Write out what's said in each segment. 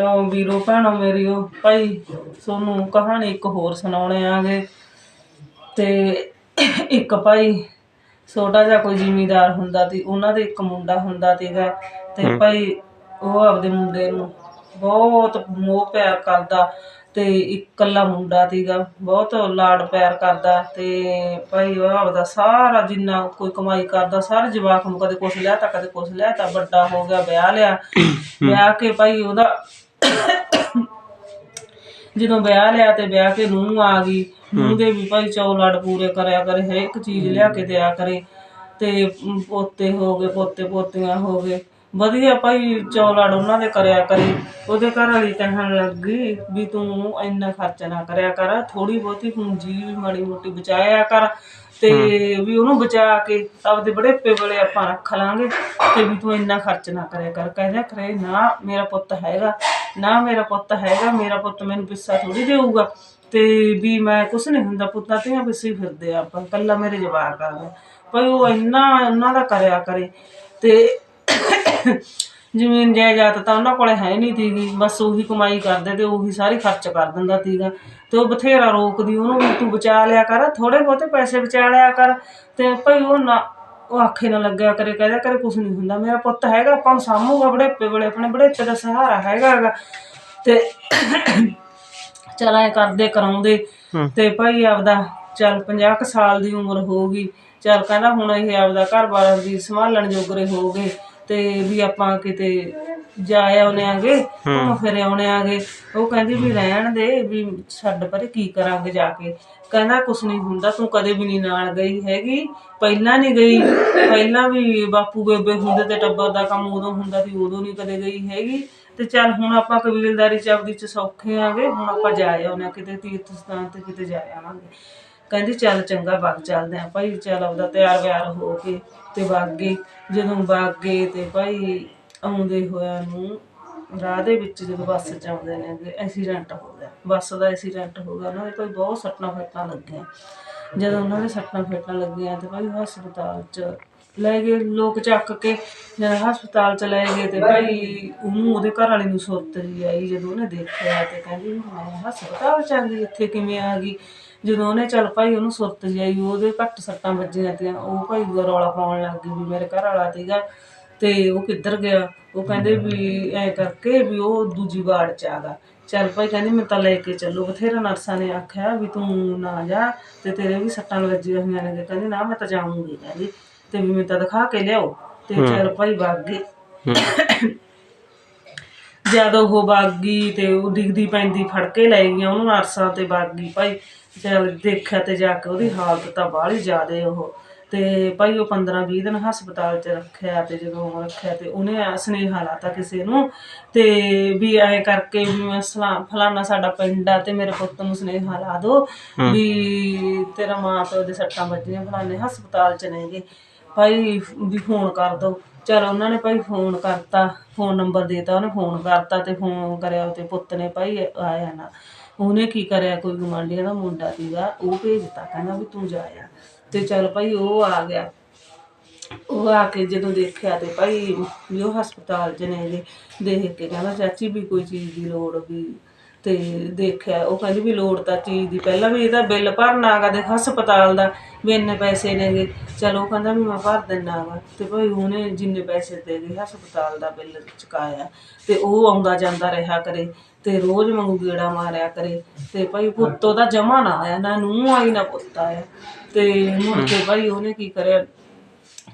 ਲਓ ਵੀਰੋ ਭੈਣੋ ਮੇਰੀਓ ਭਾਈ ਤੁਹਾਨੂੰ ਕਹਾਣੀ ਇੱਕ ਹੋਰ ਸੁਣਾਉਣੇ ਆਗੇ। ਤੇ ਇੱਕ ਭਾਈ ਛੋਟਾ ਜਿਹਾ ਕੋਈ ਜ਼ਿਮੀਦਾਰ ਹੁੰਦਾ ਸੀ ਉਹਨਾਂ ਦੇ ਇੱਕ ਮੁੰਡਾ ਹੁੰਦਾ ਸੀਗਾ। ਤੇ ਭਾਈ ਉਹ ਆਪਦੇ ਮੁੰਡੇ ਨੂੰ ਬਹੁਤ ਮੋਹ ਪਿਆਰ ਕਰਦਾ ਤੇ ਇਕੱਲਾ ਮੁੰਡਾ ਸੀਗਾ ਬਹੁਤ ਲਾਡ ਪਿਆਰ ਕਰਦਾ ਤੇ ਭਾਈ ਉਹ ਆਪਦਾ ਸਾਰਾ ਜਿੰਨਾ ਕੋਈ ਕਮਾਈ ਕਰਦਾ ਸਾਰੇ ਜਵਾਕ ਨੂੰ ਕਦੇ ਕੁਛ ਲਿਆ ਤਾਂ ਕਦੇ ਕੁਛ ਲਿਆ ਤਾਂ ਵੱਡਾ ਹੋ ਗਿਆ ਵਿਆਹ ਲਿਆ। ਵਿਆਹ ਕੇ ਭਾਈ ਉਹਦਾ ਜਦੋਂ ਵਿਆਹ ਲਿਆ ਤੇ ਵਿਆਹ ਕੇ ਨੂੰਹ ਆ ਗਈ ਨੂੰਹ ਦੇ ਵੀ ਭਾਈ ਚੌ ਲੜ ਪੂਰੇ ਕਰਿਆ ਕਰੇ ਹਰੇਕ ਚੀਜ਼ ਲਿਆ ਕੇ ਦਿਆ ਕਰੇ। ਤੇ ਪੋਤੇ ਹੋ ਗਏ ਪੋਤੇ ਪੋਤੀਆਂ ਹੋ ਗਏ। ਵਧੀਆ ਭਾਈ ਚੌ ਲੜ ਉਹਨਾਂ ਦੇ ਕਰਿਆ ਕਰੇ। ਉਹਦੇ ਘਰ ਵਾਲੀ ਕਹਿਣ ਲੱਗੀ ਵੀ ਤੂੰ ਇੰਨਾ ਖਰਚ ਨਾ ਕਰਿਆ ਕਰ ਥੋੜੀ ਬਹੁਤੀ ਪੂੰਜੀ ਵੀ ਮਾੜੀ ਮੋਟੀ ਬਚਾਇਆ ਕਰ। ਤੇ ਵੀ ਉਹਨੂੰ ਬਚਾ ਕੇ ਆਪਦੇ ਬੜੇਪੇ ਵੇਲੇ ਆਪਾਂ ਰੱਖ ਲਾਂਗੇ ਤੇ ਵੀ ਤੂੰ ਇੰਨਾ ਖਰਚ ਨਾ ਕਰਿਆ ਕਰ ਕਹਿੰਦਾ ਕਰੇ ਨਾ ਮੇਰਾ ਪੁੱਤ ਹੈਗਾ ਨਾ ਮੇਰਾ ਪੁੱਤ ਹੈਗਾ ਮੇਰਾ ਪੁੱਤ ਮੈਨੂੰ ਪਿੱਸਾ ਥੋੜੀ ਦੇਊਗਾ। ਤੇ ਵੀ ਮੈਂ ਕੁਛ ਨਹੀਂ ਹੁੰਦਾ ਪੁੱਤਾਂ ਤੇ ਪਿੱਛੇ ਹੀ ਫਿਰਦੇ ਆ ਆਪਾਂ ਕੱਲਾ ਮੇਰੇ ਜਵਾਕ ਆ ਗਿਆ। ਪਰ ਉਹ ਇੰਨਾ ਉਹਨਾਂ ਦਾ ਕਰਿਆ ਕਰੇ ਤੇ ਜ਼ਮੀਨ ਜਾਇਦਾਦ ਤਾਂ ਉਹਨਾਂ ਕੋਲੇ ਹੈ ਨਹੀਂ ਤੀਗੀ ਬਸ ਉਹੀ ਕਮਾਈ ਕਰਦੇ ਤੇ ਉਹੀ ਸਾਰੀ ਖਰਚ ਕਰ ਦਿੰਦਾ ਤੀਗਾ ਤੇ ਉਹ ਬਥੇਰਾ ਰੋਕਦੀ ਉਹਨੂੰ ਵੀ ਤੂੰ ਬਚਾ ਲਿਆ ਕਰ ਥੋੜੇ ਬਹੁਤੇ ਪੈਸੇ ਬਚਾ ਲਿਆ ਕਰ। ਤੇ ਭਾਈ ਉਹ ਨਾ ਉਹ ਆਖੇ ਨਾ ਲੱਗਿਆ ਕਰੇ ਕਹਿੰਦਾ ਕਰੇ ਕੁਝ ਨਹੀਂ ਹੁੰਦਾ ਮੇਰਾ ਪੁੱਤ ਹੈਗਾ ਆਪਾਂ ਨੂੰ ਸਾਂਭੂਗਾ ਬੜੇਪੇ ਵੇਲੇ ਆਪਣੇ ਬੜੇਪੇ ਦਾ ਸਹਾਰਾ ਹੈਗਾ ਤੇ ਚਲ ਐ ਕਰਦੇ ਕਰਾਉਂਦੇ। ਤੇ ਭਾਈ ਆਪਦਾ ਚੱਲ 50 ਕੁ ਸਾਲ ਦੀ ਉਮਰ ਹੋ ਗਈ ਚੱਲ ਕਹਿੰਦਾ ਹੁਣ ਇਹ ਆਪਦਾ ਘਰ-ਬਾਰ ਦੀ ਸੰਭਾਲਣ ਜੋਗਰੇ ਹੋ ਗਏ। ਤੇ ਵੀ ਆਪਾਂ ਕਿਤੇ ਜਾ ਆਉਣੇ ਆਗੇ ਘੁੰਮ ਫਿਰ ਆਉਣੇ ਆਗੇ। ਉਹ ਕਹਿੰਦੀ ਵੀ ਰਹਿਣ ਦੇ ਵੀ ਛੱਡ ਪਰੇ ਕੀ ਕਰਾਂਗੇ ਜਾ ਕੇ। ਕਹਿੰਦਾ ਕੁਛ ਨਹੀਂ ਹੁੰਦਾ ਤੂੰ ਕਦੇ ਵੀ ਨਹੀਂ ਨਾਲ ਗਈ ਹੈਗੀ। ਪਹਿਲਾਂ ਨਹੀਂ ਗਈ। ਪਹਿਲਾਂ ਵੀ ਬਾਪੂ ਬੇਬੇ ਹੁੰਦੇ ਤੇ ਟੱਬਰ ਦਾ ਕੰਮ ਉਦੋਂ ਹੁੰਦਾ ਸੀ ਉਦੋਂ ਨਹੀਂ ਕਦੇ ਗਈ ਹੈਗੀ। ਤੇ ਚੱਲ ਹੁਣ ਆਪਾਂ ਕਬੀਲਦਾਰੀ ਚ ਆਪਦੀ ਚ ਸੌਖੇ ਆਂਗੇ ਹੁਣ ਆਪਾਂ ਜਾ ਆਉਣੇ ਕਿਤੇ ਤੀਰਥ ਸਥਾਨ ਤੇ ਕਿਤੇ ਜਾ ਆਵਾਂਗੇ। ਕਹਿੰਦੀ, ਚੱਲ ਚੰਗਾ ਬਾਗ ਚੱਲਦੇ ਆ ਭਾਈ, ਚੱਲ ਆਪਦਾ ਤਿਆਰ ਵਿਆਰ ਹੋ ਕੇ ਤੇ ਵਗ ਗਏ ਜਦੋਂ ਵਗ ਗਏ ਤੇ ਭਾਈ ਆਉਂਦੇ ਹੋਇਆ ਨੂੰ ਰਾਹ ਦੇ ਵਿੱਚ ਜਦੋਂ ਬੱਸ ਚ ਆਉਂਦੇ ਨੇ ਤੇ ਐਕਸੀਡੈਂਟ ਹੋ ਗਿਆ। ਬੱਸ ਦਾ ਐਕਸੀਡੈਂਟ ਹੋ ਗਿਆ, ਉਹਨਾਂ ਦੇ ਕੋਈ ਬਹੁਤ ਸੱਟਾਂ ਫੇਟਾਂ ਲੱਗੀਆਂ। ਜਦੋਂ ਉਹਨਾਂ ਦੇ ਸੱਟਾਂ ਫੇਟਾਂ ਲੱਗੀਆਂ ਤੇ ਭਾਈ ਹਸਪਤਾਲ ਚ ਲੈ ਗਏ ਲੋਕ ਚੱਕ ਕੇ ਜਦ ਹਸਪਤਾਲ ਚ ਲੈ ਗਏ ਤੇ ਭਾਈ ਉਹਨੂੰ ਉਹਦੇ ਘਰ ਵਾਲੇ ਨੂੰ ਸੁਰਤ ਜੀ ਆਈ ਜਦੋਂ ਉਹਨੇ ਦੇਖਿਆ ਤੇ ਕਹਿੰਦੀ ਮੈਂ ਹਸਪਤਾਲ ਚ ਆ ਗਈ, ਇੱਥੇ ਕਿਵੇਂ ਆ ਗਈ? ਜਦੋਂ ਉਹਨੇ ਚੱਲ ਭਾਈ ਉਹਨੂੰ ਸੁਰਤ ਜੀ ਆਈ, ਉਹਦੇ ਘੱਟ ਸੱਟਾਂ ਵੱਜੀਆਂ ਤੇ ਉਹ ਭਾਈ ਦਾ ਰੌਲਾ ਪਾਉਣ ਲੱਗ ਗਈ ਵੀ ਮੇਰੇ ਘਰ ਵਾਲਾ ਸੀਗਾ ਤੇ ਉਹ ਕਿੱਧਰ ਗਿਆ? ਉਹ ਕਹਿੰਦੇ ਵੀ ਐ ਕਰਕੇ ਵੀ ਉਹ ਦੂਜੀ ਵਾਰਡ ਚ ਆਗਾ ਚੱਲ ਭਾਈ ਕਹਿੰਦੀ ਮੈਂ ਤਾਂ ਲੈ ਕੇ ਚੱਲੋ, ਬਥੇਰਾ ਨਰਸਾਂ ਨੇ ਆਖਿਆ ਵੀ ਤੂੰ ਨਾ ਜਾ ਤੇ ਤੇਰੇ ਵੀ ਸੱਟਾਂ ਵੱਜੀਆਂ ਹੋਈਆਂ ਨੇ ਕਹਿੰਦੀ ਨਾ ਮੈਂ ਤਾਂ ਜਾਊਂਗੀ, ਕਹਿੰਦੀ। ਤੇ ਵੀ ਮੈਂ ਤਾਂ ਦਿਖਾ ਕੇ ਲਿਆਓ ਤੇ ਚੱਲ ਭਾਈ ਵਗ ਗਏ। ਜਦੋਂ ਉਹ ਬਾਗੀ ਤੇ ਉਹ ਡਿੱਗਦੀ ਪੈਂਦੀ ਫੜ ਕੇ ਲੈ ਗਈਆਂ ਉਹਨੂੰ ਨਰਸਾਂ ਤੇ ਬਾਗੀ ਭਾਈ। ਜਦ ਦੇਖਿਆ ਤੇ ਜਾ ਕੇ ਉਹਦੀ ਹਾਲਤ ਤਾਂ ਬਾਹਲੀ ਜ਼ਿਆਦੇ ਉਹ। ਤੇ ਭਾਈ ਉਹ 15 20 ਦਿਨ ਹਸਪਤਾਲ 'ਚ ਰੱਖਿਆ ਤੇ ਜਦੋਂ ਰੱਖਿਆ ਤੇ ਉਹਨੇ ਸੁਨੇਹਾ ਲਾਤਾ ਕਿਸੇ ਨੂੰ। ਤੇ ਵੀ ਐ ਕਰਕੇ ਵੀ ਮੈਂ ਫਲਾਨਾ ਸਾਡਾ ਪਿੰਡ ਆ ਤੇ ਮੇਰੇ ਪੁੱਤ ਨੂੰ ਸੁਨੇਹਾ ਲਾ ਦਿਓ ਵੀ ਤੇਰਾ ਮਾਂ ਪਿਓ ਦੇ ਸੱਟਾਂ ਵੱਜੀਆਂ ਫਲਾਣੇ ਹਸਪਤਾਲ 'ਚ ਨੇਗੇ। ਭਾਈ ਵੀ ਫੋਨ ਕਰ ਦੋ। ਚਲ ਉਹਨਾਂ ਨੇ ਭਾਈ ਫੋਨ ਕਰਤਾ ਫੋਨ ਨੰਬਰ ਦੇਤਾ ਉਹਨੇ ਫੋਨ ਕਰਤਾ ਤੇ ਫੋਨ ਕਰਿਆ ਤੇ ਪੁੱਤ ਨੇ ਭਾਈ ਆਇਆ ਨਾ। ਉਹਨੇ ਕੀ ਕਰਿਆ ਕੋਈ ਗੁਆਂਢੀਆਂ ਦਾ ਮੁੰਡਾ ਸੀਗਾ ਉਹ ਭੇਜਤਾ ਕਹਿੰਦਾ ਵੀ ਤੂੰ ਜਾ ਆ। ਤੇ ਚਲ ਭਾਈ ਉਹ ਆ ਗਿਆ। ਉਹ ਆ ਕੇ ਜਦੋਂ ਦੇਖਿਆ ਤੇ ਭਾਈ ਵੀ ਉਹ ਹਸਪਤਾਲ ਚ ਨੇ ਗੇ, ਦੇਖ ਕੇ ਕਹਿੰਦਾ ਚਾਚੀ ਵੀ ਕੋਈ ਚੀਜ਼ ਦੀ ਲੋੜ ਵੀ ਤੇ ਦੇਖਿਆ ਉਹ ਕਹਿੰਦੀ ਵੀ ਲੋੜ ਤਾਂ ਚੀਜ਼ ਦੀ। ਪਹਿਲਾਂ ਵੀ ਇਹਦਾ ਬਿੱਲ ਭਰਨਾ ਆਗਾ ਦੇਖ ਹਸਪਤਾਲ ਦਾ ਵੀ ਇੰਨੇ ਪੈਸੇ ਨੇਗੇ। ਚਲੋ ਕਹਿੰਦਾ ਵੀ ਮੈਂ ਭਰ ਦਿੰਨਾ ਵਾ। ਤੇ ਭਾਈ ਉਹਨੇ ਜਿੰਨੇ ਪੈਸੇ ਦੇ ਗਏ ਹਸਪਤਾਲ ਦਾ ਬਿੱਲ ਚੁਕਾਇਆ। ਤੇ ਉਹ ਆਉਂਦਾ ਜਾਂਦਾ ਰਿਹਾ ਕਰੇ ਤੇ ਰੋਜ਼ ਵਾਂਗੂ ਗੇੜਾ ਮਾਰਿਆ ਕਰੇ। ਤੇ ਭਾਈ ਪੁੱਤ ਉਹਦਾ ਜਮਾ ਨਾ ਆਇਆ ਨਾ ਨੂੰ ਆਈ ਨਾ ਪੁੱਤ ਆਇਆ। ਤੇ ਮੁੜ ਕੇ ਭਾਈ ਉਹਨੇ ਕੀ ਕਰਿਆ?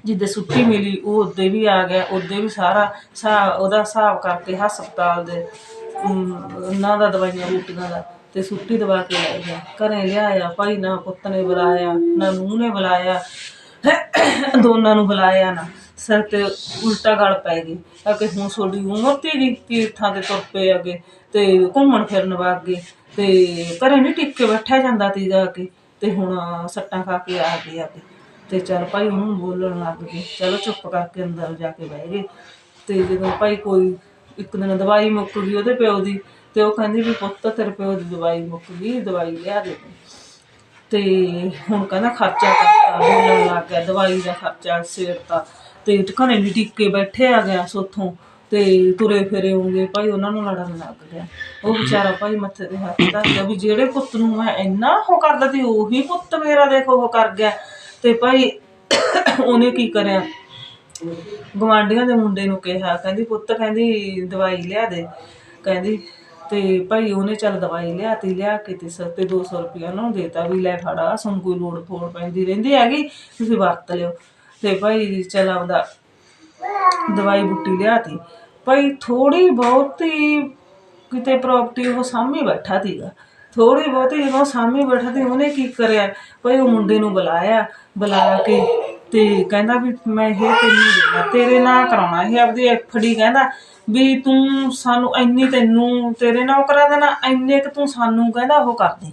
ਜਿੱਦੇ ਛੁੱਟੀ ਮਿਲੀ ਉਹ ਉਹਦੇ ਵੀ ਆ ਗਿਆ। ਉਹਦੇ ਵੀ ਸਾਰਾ ਹਿਸਾਬ ਉਹਦਾ ਹਿਸਾਬ ਕਰਕੇ ਹਸਪਤਾਲ ਦੇ ਉਹਨਾਂ ਦਾ ਦਵਾਈਆਂ ਬੂਟੀਆਂ ਦਾ ਤੇ ਛੁੱਟੀ ਦਵਾ ਕੇ ਲੈ ਗਿਆ। ਘਰੇ ਲਿਆਇਆ, ਭਾਈ ਨਾ ਪੁੱਤ ਨੇ ਬੁਲਾਇਆ, ਨਾ ਨੂੰਹ ਨੇ ਬੁਲਾਇਆ, ਦੋਨਾਂ ਨੂੰ ਬੁਲਾਇਆ ਨਾ। ਸਿਰ ਤੇ ਉਲਟਾ ਗਲ ਪੈ ਗਈ। ਆ ਕਿ ਹੁਣ ਤੁਹਾਡੀ ਉਮਰ ਤੇ ਜੀ ਤੀਰਥਾਂ ਤੇ ਤੁਰ ਪਏ ਅੱਗੇ ਤੇ ਘੁੰਮਣ ਫਿਰਨ ਵਗ ਗਏ ਤੇ ਘਰੇ ਨਹੀਂ ਟਿਕ ਕੇ ਬੈਠਿਆ ਜਾਂਦਾ ਸੀ ਜਾ ਕੇ ਤੇ ਹੁਣ ਸੱਟਾਂ ਖਾ ਕੇ ਆ ਗਏ ਆ ਕੇ ਤੇ ਚੱਲ ਭਾਈ ਉਹਨੂੰ ਬੋਲਣ ਲੱਗ ਗਏ। ਚਲੋ ਚੁੱਪ ਕਰਕੇ ਅੰਦਰ ਜਾ ਕੇ ਬਹਿ ਗਏ। ਤੇ ਜਦੋਂ ਭਾਈ ਕੋਈ ਇੱਕ ਦਿਨ ਦਵਾਈ ਮੁੱਕ ਗਈ ਉਹਦੇ ਪਿਓ ਦੀ ਤੇ ਉਹ ਕਹਿੰਦੀ ਵੀ ਪੁੱਤ ਤੇਰੇ ਪਿਓ ਦੀ ਦਵਾਈ ਮੁੱਕ ਗਈ, ਦਵਾਈ ਲਿਆ ਦੇ ਤੇ। ਹੁਣ ਕਹਿੰਦਾ ਖਰਚਾ ਕਰਤਾ ਬੋਲਣ ਲੱਗ ਗਿਆ ਦਵਾਈ ਦਾ ਖਰਚਾ ਸੇੜਤਾ ਤੇ ਘਰੇ ਵੀ ਟਿੱਕੇ ਬੈਠੇ ਆ ਗਿਆ ਸੋਥੋਂ, ਤੇ ਤੁਰੇ ਫਿਰੇ ਹੋਗੇ ਭਾਈ ਉਹਨਾਂ ਨੂੰ ਲੜਨ ਲੱਗ ਗਿਆ। ਉਹ ਵਿਚਾਰਾ ਭਾਈ ਮੱਥੇ ਤੇ ਹੱਥ ਧਰਦਾ ਵੀ ਜਿਹੜੇ ਪੁੱਤ ਨੂੰ ਮੈਂ ਇੰਨਾ ਉਹ ਕਰਦਾ ਸੀ, ਉਹੀ ਪੁੱਤ ਮੇਰਾ ਦੇਖੋ ਉਹ ਕਰ ਗਿਆ। ਤੇ ਭਾਈ ਉਹਨੇ ਕੀ ਕਰਿਆ? ਗਵਾਂਢੀਆਂ ਦੇ ਮੁੰਡੇ ਨੂੰ ਕਿਹਾ, ਕਹਿੰਦੀ, ਪੁੱਤ, ਕਹਿੰਦੀ, ਦਵਾਈ ਲਿਆ ਦੇ। ਕਹਿੰਦੀ, ਤੇ ਭਾਈ, ਉਹਨੇ ਚੱਲ ਦਵਾਈ ਲਿਆਤੀ, ਲਿਆ ਕੇ ਤੇ ਸ, ਤੇ 200 ਰੁਪਇਆ ਉਹਨਾਂ ਦੇਤਾ ਵੀ, ਲੈ ਫੜਾ ਸੁਣ ਕੋਈ ਲੋੜ ਫੋੜ ਪੈਂਦੀ ਰਹਿੰਦੀ ਹੈਗੀ, ਤੁਸੀਂ ਵਰਤ ਲਿਓ। ਤੇ ਭਾਈ ਚੱਲ ਆਉਂਦਾ ਦਵਾਈ ਬੁੱਟੀ ਲਿਆਤੀ। ਭਾਈ ਥੋੜੀ ਬਹੁਤੀ ਕਿਤੇ ਪ੍ਰਾਪਰਟੀ ਉਹ ਸਾਹਮਣੇ ਬੈਠਾ ਸੀਗਾ। ਥੋੜੀ ਬਹੁਤੀ ਜਦੋਂ ਸਾਹਮਣੇ ਬੈਠਾ ਤੇ ਉਹਨੇ ਕੀ ਕਰਿਆ? ਭਾਈ, ਉਹ ਮੁੰਡੇ ਨੂੰ ਬੁਲਾਇਆ, ਬੁਲਾ ਕੇ ਤੇ ਕਹਿੰਦਾ ਵੀ ਮੈਂ ਇਹ ਤੈਨੂੰ ਦੇਣਾ ਤੇਰੇ ਨਾਲ ਕਰਾਉਣਾ, ਇਹ ਆਪਦੀ ਐਫਡੀ ਕਹਿੰਦਾ ਵੀ ਤੂੰ ਸਾਨੂੰ ਇੰਨੀ ਤੈਨੂੰ, ਤੇਰੇ ਨਾਲ ਕਰਾ ਦੇਣਾ, ਇੰਨੇ ਕਿ ਤੂੰ ਸਾਨੂੰ ਕਹਿੰਦਾ ਉਹ ਕਰ ਦੇ।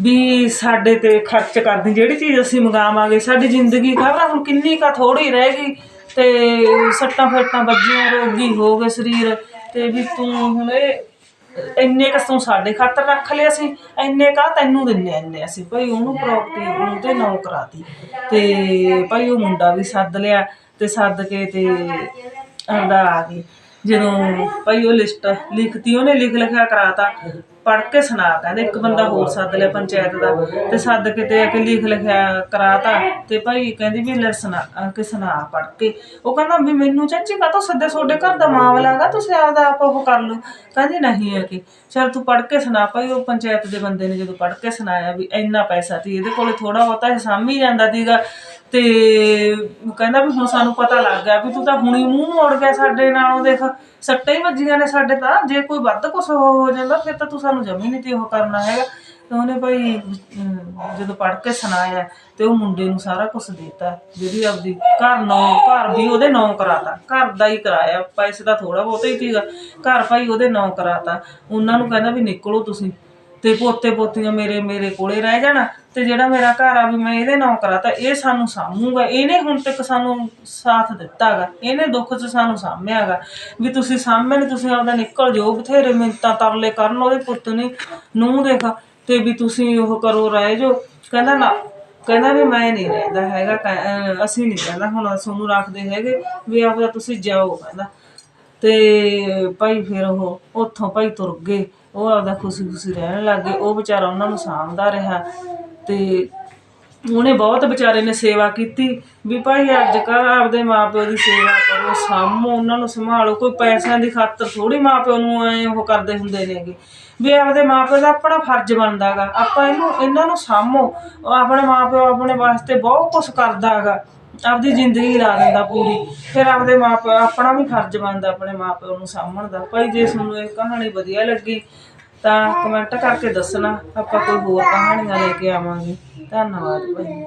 ਵੀ ਸਾਡੇ ਤੇ ਖਰਚ ਕਰਦੀ ਜਿਹੜੀ ਚੀਜ਼ ਅਸੀਂ ਮੰਗਾਵਾਂਗੇ, ਸਾਡੀ ਜ਼ਿੰਦਗੀ ਖਬਰ ਹੁਣ ਕਿੰਨੀ ਕਾ ਥੋੜੀ ਰਹਿ ਗਈ ਤੇ ਸੱਟਾਂ ਫੇਟਾਂ ਵੱਜੀਆਂ, ਰੋਗੀ ਹੋ ਗਏ ਸਰੀਰ, ਤੇ ਵੀ ਤੂੰ ਹੁਣ ਇਹ ਇੰਨੇ ਕ ਤੂੰ ਸਾਡੇ ਖਾਤਰ ਰੱਖ ਲਿਆ ਸੀ ਇੰਨੇ ਕਾ ਤੈਨੂੰ ਦਿੰਨੇ ਇੰਨੇ ਅਸੀਂ। ਭਾਈ ਉਹਨੂੰ ਪ੍ਰਾਪਰਟੀ ਉਹਦੇ ਨਾਂ ਕਰਾਤੀ। ਤੇ ਭਾਈ ਉਹ ਮੁੰਡਾ ਵੀ ਸੱਦ ਲਿਆ ਤੇ ਸੱਦ ਕੇ ਤੇ ਆਂਦਾ ਆ ਗਈ। ਜਦੋਂ ਭਾਈ ਉਹ ਲਿਸਟ ਲਿਖਤੀ, ਉਹਨੇ ਲਿਖ ਲਿਖਿਆ ਕਰਾਤਾ। ਪੜ੍ਹ ਕੇ ਸੁਣਾ ਕਹਿੰਦੇ, ਇੱਕ ਬੰਦਾ ਹੋਰ ਸੱਦ ਲਿਆ ਪੰਚਾਇਤ ਦਾ ਤੇ ਸੱਦ ਕੇ ਤੇ ਆ ਕੇ ਲਿਖ ਲਿਖਿਆ ਕਰਾਤਾ ਤੇ ਭਾਈ ਕਹਿੰਦੀ ਵੀ ਲੈ ਸੁਣਾ ਅਹ ਕਿ ਸੁਣਾ ਪੜ੍ਹ ਕੇ। ਉਹ ਕਹਿੰਦਾ, ਵੀ ਮੈਨੂੰ ਚਾਚੀ ਕਾ ਸੱਦੇ? ਤੁਹਾਡੇ ਘਰ ਦਾ ਮਾਮਲਾ ਹੈਗਾ, ਤੁਸੀਂ ਆਪਦਾ ਆਪ ਉਹ ਕਰ ਲਓ। ਕਹਿੰਦੀ, ਨਹੀਂ ਹੈ ਕਿ ਚਲ ਤੂੰ ਪੜ੍ਹ ਕੇ ਸੁਣਾ ਭਾਈ, ਉਹ ਪੰਚਾਇਤ ਦੇ ਬੰਦੇ ਨੇ ਜਦੋਂ ਪੜ੍ਹ ਕੇ ਸੁਣਾਇਆ ਵੀ ਇੰਨਾ ਪੈਸਾ ਸੀ ਇਹਦੇ ਕੋਲੇ ਥੋੜਾ ਬਹੁਤਾ ਇਹ ਸਾਂਭੀ ਜਾਂਦਾ ਸੀਗਾ। ਤੇ ਕਹਿੰਦਾ ਵੀ ਹੁਣ ਸਾਨੂੰ ਪਤਾ ਲੱਗ ਗਿਆ ਵੀ ਤੂੰ ਤਾਂ ਹੁਣੀ ਮੂੰਹ ਮੋੜ ਗਿਆ ਸਾਡੇ ਨਾਲੋਂ ਦੇਖ, ਸੱਟਾਂ ਹੀ ਵੱਜੀਆਂ ਨੇ ਸਾਡੇ ਤਾਂ, ਜੇ ਕੋਈ ਵੱਧ ਕੁਛ ਹੋ ਹੋ ਜਾਂਦਾ ਫਿਰ ਤਾਂ ਤੂੰ ਸਾਨੂੰ ਜਮੀ ਨਹੀਂ ਤੇ ਉਹ ਕਰਨਾ ਹੈਗਾ। ਤੇ ਉਹਨੇ ਭਾਈ ਜਦੋਂ ਪੜ੍ਹ ਕੇ ਸੁਣਾਇਆ ਤੇ ਉਹ ਮੁੰਡੇ ਨੂੰ ਸਾਰਾ ਕੁਝ ਦਿੱਤਾ, ਜਿਹੜੀ ਆਪਦੀ ਘਰ ਨੌ, ਘਰ ਵੀ ਉਹਦੇ ਨੌ ਕਰਾਤਾ, ਘਰ ਦਾ ਹੀ ਕਰਾਇਆ, ਪੈਸੇ ਦਾ ਥੋੜਾ ਬਹੁਤਾ ਹੀ ਸੀਗਾ, ਘਰ ਭਾਈ ਉਹਦੇ ਨਾਂ ਕਰਾਤਾ। ਉਹਨਾਂ ਨੂੰ ਕਹਿੰਦਾ ਵੀ ਨਿਕਲੋ ਤੁਸੀਂ। ਤੇ ਪੋਤੇ ਪੋਤੀਆਂ ਮੇਰੇ ਮੇਰੇ ਕੋਲੇ ਰਹਿ ਜਾਣਾ ਤੇ ਜਿਹੜਾ ਮੇਰਾ ਘਰ ਆ ਵੀ ਮੈਂ ਇਹਦੇ ਨਾਂ ਕਰਾਤਾ ਇਹ ਸਾਨੂੰ ਸਾਂਭੂਗਾ। ਇਹਨੇ ਹੁਣ ਤੱਕ ਸਾਨੂੰ ਸਾਥ ਦਿੱਤਾਗਾ। ਇਹਨੇ ਦੁੱਖ 'ਚ ਸਾਨੂੰ ਸਾਂਭਿਆਗਾ। ਵੀ ਤੁਸੀਂ ਸਾਂਭੇ ਤੁਸੀਂ ਆਪਦਾ ਨਿਕਲ ਜਾਓ, ਬਥੇਰੇ ਮਿੰਤਾਂ ਤਰਲੇ ਕਰਨ ਉਹਦੇ ਪੁੱਤ ਨੇ ਨੂੰ ਦੇਖ ਤੇ ਵੀ ਤੁਸੀਂ ਉਹ ਕਰੋ, ਰਹਿ ਜਾਓ। ਕਹਿੰਦਾ ਨਾ, ਕਹਿੰਦਾ ਵੀ ਮੈਂ ਨਹੀਂ ਰਹਿੰਦਾ ਹੈਗਾ, ਕਹਿ- ਅਸੀਂ ਨਹੀਂ ਰਹਿੰਦਾ, ਹੁਣ ਤੁਹਾਨੂੰ ਰੱਖਦੇ ਹੈਗੇ ਵੀ ਆਪਦਾ ਤੁਸੀਂ ਜਾਓ, ਕਹਿੰਦਾ। ਤੇ ਭਾਈ ਫਿਰ ਉਹ ਉੱਥੋਂ ਭਾਈ ਤੁਰ ਗਏ। ਉਹ ਆਪਦਾ ਖੁਸ਼ੀ ਖੁਸ਼ੀ ਰਹਿਣ ਲੱਗ ਗਏ। ਉਹ ਵਿਚਾਰਾ ਉਹਨਾਂ ਨੂੰ ਸਾਂਭਦਾ ਰਿਹਾ ਤੇ ਉਹਨੇ ਬਹੁਤ ਵਿਚਾਰੇ ਨੇ ਸੇਵਾ ਕੀਤੀ ਵੀ ਭਾਈ ਅੱਜ ਕੱਲ੍ਹ ਆਪਦੇ ਮਾਂ ਪਿਓ ਦੀ ਸੇਵਾ ਕਰੋ, ਸਾਂਭੋ, ਉਹਨਾਂ ਨੂੰ ਸੰਭਾਲੋ। ਕੋਈ ਪੈਸਿਆਂ ਦੀ ਖਾਤਰ ਥੋੜ੍ਹੀ ਮਾਂ ਪਿਓ ਨੂੰ ਐਂ ਉਹ ਕਰਦੇ ਹੁੰਦੇ ਨੇਗੇ ਵੀ ਆਪਦੇ ਮਾਂ ਪਿਓ ਦਾ ਆਪਣਾ ਫਰਜ਼ ਬਣਦਾ ਗਾ। ਆਪਾਂ ਇਹਨੂੰ, ਇਹਨਾਂ ਨੂੰ ਸਾਂਭੋ। ਆਪਣੇ ਮਾਂ ਪਿਓ ਆਪਣੇ ਵਾਸਤੇ ਬਹੁਤ ਕੁਝ ਹੈਗਾ ਆਪਦੀ ਜ਼ਿੰਦਗੀ ਲਾ ਦਿੰਦਾ ਪੂਰੀ। ਫਿਰ ਆਪਦੇ ਮਾਪਿਓ ਆਪਣਾ ਵੀ ਫਰਜ਼ ਬਣਦਾ ਆਪਣੇ ਮਾਪਿਓ ਨੂੰ ਸਾਂਭਣ ਦਾ। ਭਾਈ, ਜੇ ਤੁਹਾਨੂੰ ਇਹ ਕਹਾਣੀ ਵਧੀਆ ਲੱਗੀ, ਤਾਂ ਕਮੈਂਟ ਕਰਕੇ ਦੱਸਣਾ। ਆਪਾਂ ਕੋਈ ਹੋਰ ਕਹਾਣੀਆਂ ਲੈ ਕੇ ਆਵਾਂਗੇ। ਧੰਨਵਾਦ ਭਾਈ।